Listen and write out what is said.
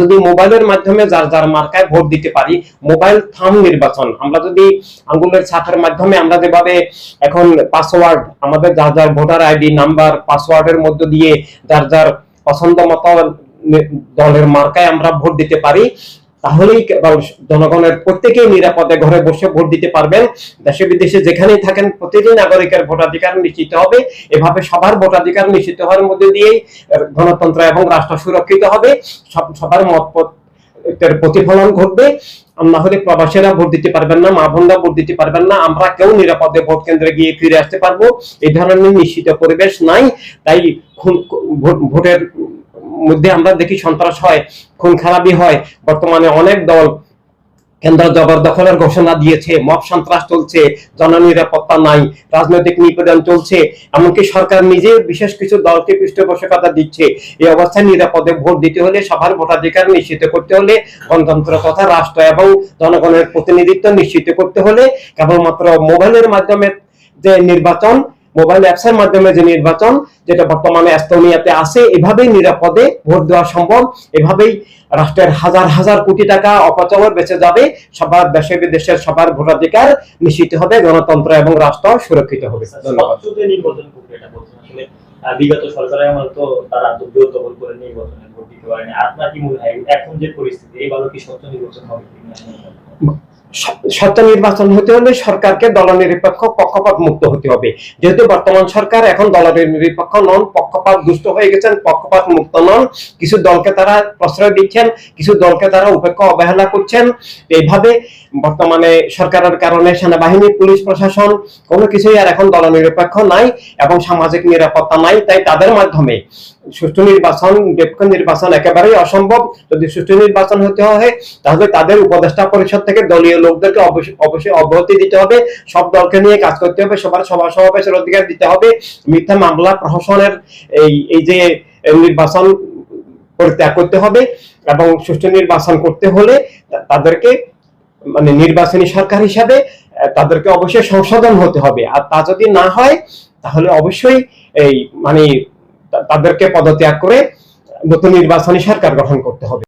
যদি মোবাইলের মাধ্যমে যার যার মার্কায় ভোট দিতে পারি, মোবাইল থাম নির্বাচন। আমরা যদি আঙ্গুলের ছাপের মাধ্যমে আমরা যেভাবে এখন পাসওয়ার্ড আমাদের যার যার ভোটার আইডি, নাম্বার পাসওয়ার্ডের মধ্য দিয়ে যার যার পছন্দ মতো দলের মার্কায় আমরা ভোট দিতে পারি তাহলেই জনগণের প্রত্যেকেই নিরাপদে ঘরে বসে ভোট দিতে পারবেন। দেশে বিদেশে যেখানেই থাকেন প্রতিটি নাগরিকের ভোটাধিকার নিশ্চিত হবে। এভাবে সবার ভোটাধিকার নিশ্চিত হওয়ার মধ্যে দিয়েই গণতন্ত্র এবং রাষ্ট্র সুরক্ষিত হবে। সব- সবার মত প্রতিফলন ঘটবে। না হলে প্রবাসীরা ভোট দিতে পারবেন না, মা বোনরা ভোট দিতে পারবেন না। আমরা কেউ নিরাপদে ভোট কেন্দ্রে গিয়ে ফিরে আসতে পারব। এই ধরনের নিশ্চিত পরিবেশ নাই। তাই ভোটের মধ্যে আমরা দেখি সন্ত্রাস হয়, খুন খারাপি হয়। বর্তমানে অনেক দল কেন্দ্র জবরদখলের ঘোষণা দিয়েছে, মব সন্ত্রাস চলছে, জননিরাপত্তা নাই, রাজনৈতিক নিপীড়ন চলছে, এমনকি সরকার নিজে বিশেষ কিছু দলকে পৃষ্ঠপোষকতা দিচ্ছে। এই অবস্থায় নিরাপদে ভোট দিতে হলে সবার ভোটাধিকার নিশ্চিত করতে হলে, গণতন্ত্র তথা রাষ্ট্র এবং জনগণের প্রতিনিধিত্ব নিশ্চিত করতে হলে, কেবলমাত্র মোবাইলের মাধ্যমে যে নির্বাচন মোবাইল অ্যাপস এর মাধ্যমে যে নির্বাচন, যেটা বর্তমানে এস্তোনিয়াতে আছে, এভাবেই নিরাপদে ভোট দেওয়া সম্ভব। এভাবেই রাষ্ট্রের হাজার হাজার কোটি টাকা অপচয় বেঁচে যাবে। সবার দেশে বিদেশের সবার ভোটাধিকার নিশ্চিত হবে, গণতন্ত্র এবং রাষ্ট্র সুরক্ষিত হবে। বিগত সরকারের আমল তো তারা জোর দখল করে নির্বাচনে ভোট দিতে পারেনি। আপনার কি মনে হয়, এখন যে পরিস্থিতি, এবারও কি স্বচ্ছ নির্বাচন হবে স্বচ্ছ নির্বাচন হতে হলে সরকারকে দলনিরপেক্ষ পক্ষপাত মুক্ত হতে হবে। যেহেতু বর্তমান সরকার এখন দলের নিরপেক্ষ নন, পক্ষপাত দুষ্ট হয়ে গেছেন, পক্ষপাত মুক্ত নন। কিছু দলকে তারা প্রশ্রয় দিচ্ছেন, কিছু দলকে তারা উপেক্ষা অবহেলা করছেন। এইভাবে বর্তমানে সরকারের কারণে সেনাবাহিনী, পুলিশ প্রশাসন কোনো কিছুই আর এখন দলনিরপেক্ষ নাই এবং সামাজিক নিরাপত্তা নাই, তাই তাদের মাধ্যমে সুষ্ঠু নির্বাচন দক্ষ নির্বাচন একেবারেই অসম্ভব। যদি সুষ্ঠু নির্বাচন হতে হয়, তাহলে তাদের উপদেষ্টা পরিষদ থেকে দলীয় লোকদেরকে অবশ্যই অব্যাহতি দিতে হবে। সব দলকে নিয়ে কাজ করতে হবে, সবার সভা সমাবেশের অধিকার দিতে হবে। মিথ্যা মামলা প্রশাসনের এই এই যে নির্বাচন পরিত্যাগ করতে হবে এবং সুষ্ঠু নির্বাচন করতে হলে তাদেরকে মানে নির্বাচনী সরকার হিসাবে তাদেরকে অবশ্যই সংশোধন হতে হবে। আর তা যদি না হয়, তাহলে অবশ্যই এই মানে তাদেরকে পদত্যাগ করে নতুন নির্বাচনী সরকার গঠন করতে হবে।